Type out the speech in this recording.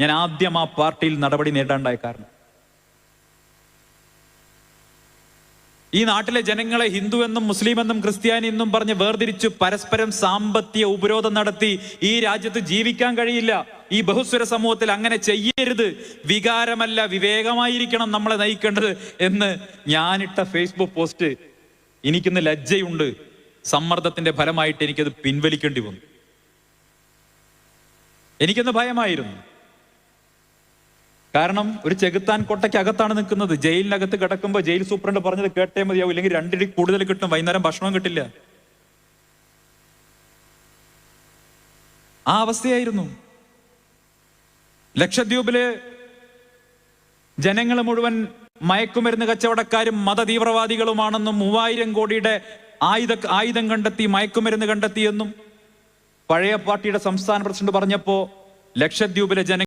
ഞാൻ ആദ്യം ആ പാർട്ടിയിൽ നടപടി നേടാണ്ടായ കാരണം. ഈ നാട്ടിലെ ജനങ്ങളെ ഹിന്ദു എന്നും മുസ്ലിം എന്നും ക്രിസ്ത്യാനി എന്നും പറഞ്ഞ് വേർതിരിച്ച് പരസ്പരം സാമ്പത്തിക ഉപരോധം നടത്തി ഈ രാജ്യത്ത് ജീവിക്കാൻ കഴിയില്ല. ഈ ബഹുസ്വര സമൂഹത്തിൽ അങ്ങനെ ചെയ്യരുത്. വികാരമല്ല വിവേകമായിരിക്കണം നമ്മളെ നയിക്കേണ്ടത് എന്ന് ഞാനിട്ട ഫേസ്ബുക്ക് പോസ്റ്റ് എനിക്കിന്ന് ലജ്ജയുണ്ട്. സമ്മർദ്ദത്തിന്റെ ഫലമായിട്ട് എനിക്കത് പിൻവലിക്കേണ്ടി വന്നു. എനിക്കൊന്ന് ഭയമായിരുന്നു. കാരണം ഒരു ചെകുത്താൻ കൊട്ടയ്ക്ക് അകത്താണ് നിൽക്കുന്നത്. ജയിലിനകത്ത് കിടക്കുമ്പോൾ ജയിൽ സൂപ്രണ്ട് പറഞ്ഞത് കേട്ടേ മതിയാവും. ഇല്ലെങ്കിൽ രണ്ടിടി കൂടുതൽ കിട്ടും. വൈകുന്നേരം ഭക്ഷണം കിട്ടില്ല. ആ അവസ്ഥയായിരുന്നു. ലക്ഷദ്വീപിൽ ജനങ്ങൾ മുഴുവൻ മയക്കുമരുന്ന് കച്ചവടക്കാരും മതതീവ്രവാദികളുമാണെന്നും മൂവായിരം കോടിയുടെ ആയുധ ആയുധം കണ്ടെത്തി മയക്കുമരുന്ന് കണ്ടെത്തിയെന്നും പഴയ പാർട്ടിയുടെ സംസ്ഥാന പ്രസിഡന്റ് പറഞ്ഞപ്പോ ലക്ഷദ്വീപിലെ ജന